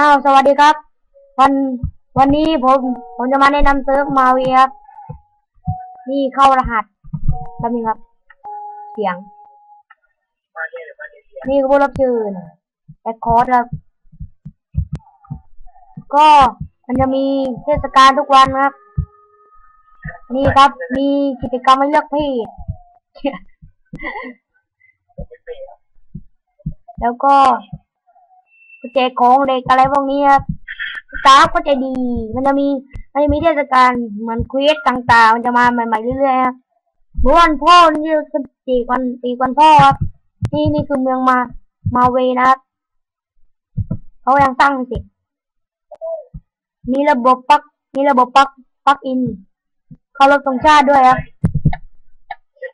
อ้าวสวัสดีครับ วันวันนี้ผมผมจะมาแนะนำเซิร์ฟมาวีครับนี่เข้ารหัสแป๊บนึงครับ เสียงมาเรียนหรือมาเรียนเรียนนี่คือผู้รับเชิญแอคคอร์ดครับ ก็มันจะมีเทศกาลทุกวันครับ นี่ครับมีกิจกรรมให้เลือกเพศไม่เปย์แล้วก็ แจกของเด็กอะไรพวกนี้ครับสตาฟก็ใจดี มันจะมีมันจะมีเทศกาลเหมือนควีสต่างๆ มันจะมาใหม่ๆเรื่อยๆครับเมื่อวันพ่อนี่คือตีวันตีวันพ่อครับนี่นี่คือเมืองมามาเวนะครับเขายังสร้างไม่เสร็จมีระบบปัก มีระบบปักปักอิน เขารบตรงชาติด้วยครับ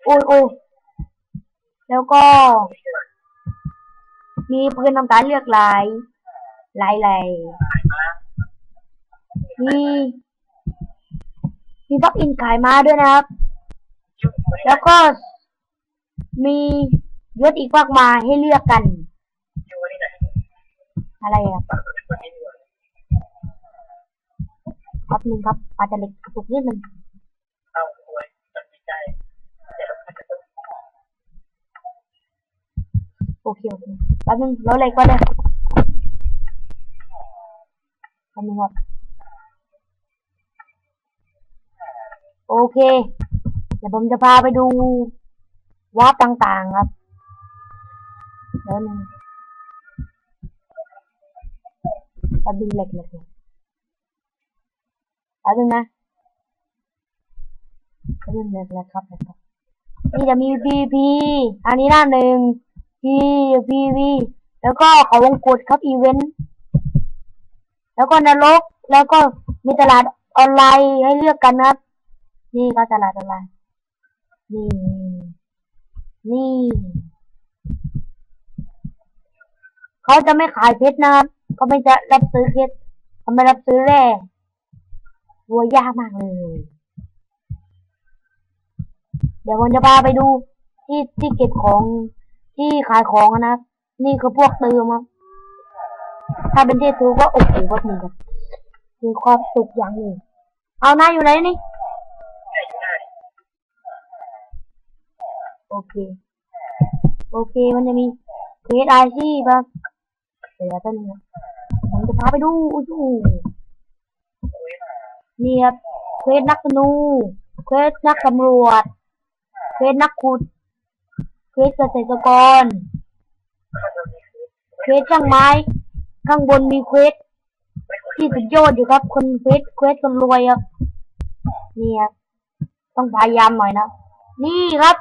โอ้โอ้แล้วก็ มีปืนทำการเลือกหลายหลายหลายมีมีปลั๊กอินขายมาด้วยนะครับ แล้วก็มียศอีกมากมาให้เลือกกัน อะไรอะฝากตัวเป็นคนนี้ดีกว่าแป๊บนึงครับอาจจะเล็กกระตุกนิดนึง เข้าป่วยตัดสินใจเดี๋ยวเราจะต้อง โอ เคโอเคแป๊บนึงแล้วอะไรก็ได้แป๊บนึงโอเค เดี๋ยวผมจะพาไปดูวาร์ปต่างๆครับเดี๋ยวนึงแป๊บนึงเล็กเล็กเล็กแป๊บนึงนะแป๊บนึงเล็กเล็กครับเล็กครับนี่จะมี PVP อันนี้หน้าหนึ่ง P PV แล้วก็เขาวงกดครับอีเวนต์แล้วก็นรกแล้วก็มีตลาดออนไลน์ให้เลือกกันนะครับ นี่ก็ตลาดออนไลน์นี่นี่เขาจะไม่ขายเพชรนะครับเขาไม่จะรับซื้อเพชรเขาไม่รับซื้อแร่วัวยากมากเลย เดี๋ยวผมจะพาไปดูที่ที่เก็บของ ที่ขายของนะ นี่คือพวกเติมครับถ้าเป็นเททูก็โอ้โหก็มีครับมีความสุขอย่างหนึ่ง เอาหน้าอยู่ไหนนี่ โอเค โอเคมันจะมีเควสอาชีพครับเดี๋ยวต้นงครับผมจะพาไปดูอู้หูนี่ครับเควสนักธนูเควสนักสำรวจเควสนักขุด เควสเกษตรกร เควสช่างไม้ ข้างบนมีเควสที่สุดยอดอยู่ครับ คนเควสเควสคนรวยครับนี่ครับต้องพยายามหน่อยนะ นี่ครับ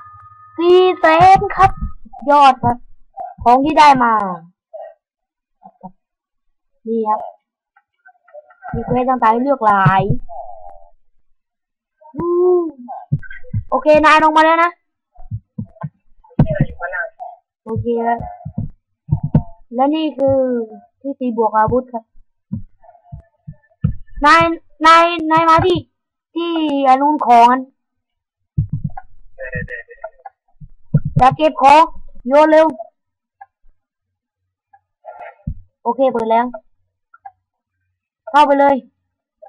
สี่แสนครับ ยอดครับ ของที่ได้มา นี่ครับ มีเควสต่างๆให้เลือกหลาย โอเคนายลงมาแล้วนะ ที่เราอยู่ข้างล่าง โอเคแล้วและนี่คือที่ตีบวกอาวุธครับนายนายนายมาที่ที่อนุนของอันเดี๋ยวเดี๋ยวเดี๋ยวเดี๋ยวจะเก็บของโยนเร็ว โอเคเปิดแล้ว เข้าไปเลย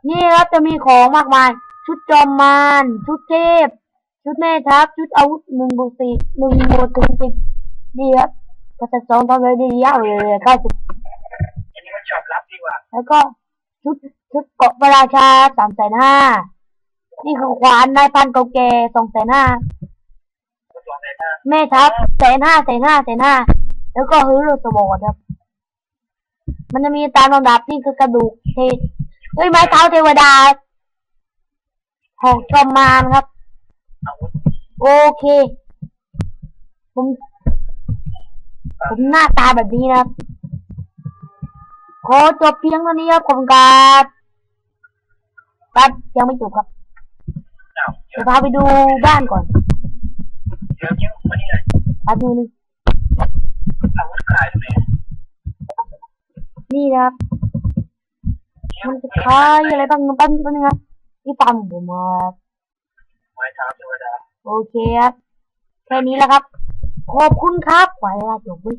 นี่ครับจะมีของมากมาย ชุดจอมมารชุดเทพ ชุดแม่ทัพ ชุดอาวุธหนึ่งบวกสี่หนึ่งบวกสิบ นี่ครับก็จะสองตอนเลยดียาวเลยเก้าสิบอันนี้มันชอบรับดีกว่า แล้วก็ชุดชุดเกาะพระราชาสามแสนห้านี่คือขวานนายพันเก่าแก่สองแสนห้าทดลองเลยถ้าแม่ทัพแสนห้าแสนห้าแสนห้าแล้วก็ฮือโรสวอร์ดครับ มันจะมีตามลำดับนี่คือกระดูกเทเฮ้ยไม้เท้าเทวดาหอกจอมมารครับอาวุธโอเค ผม ผมหน้าตาแบบนี้นะครับ ขอจบเพียงเท่านี้ครับขอบคุณครับตัดยังไม่จบครับเจ้าเยเดี๋ยอะวพาไปดูบ้านก่อนเยอะเยอะมานี่เลยแป๊บนึงอาวุธขายตรงไหนนี่นะครับเยอะมันจะขายอะไรบ้างแป๊บนึงครับนี่ฟาร์มของผมครับไม้เท้าเทวดาโอเคครับแค่นี้แหละครับ ขอบคุณครับไว้แล้วจบเว้ย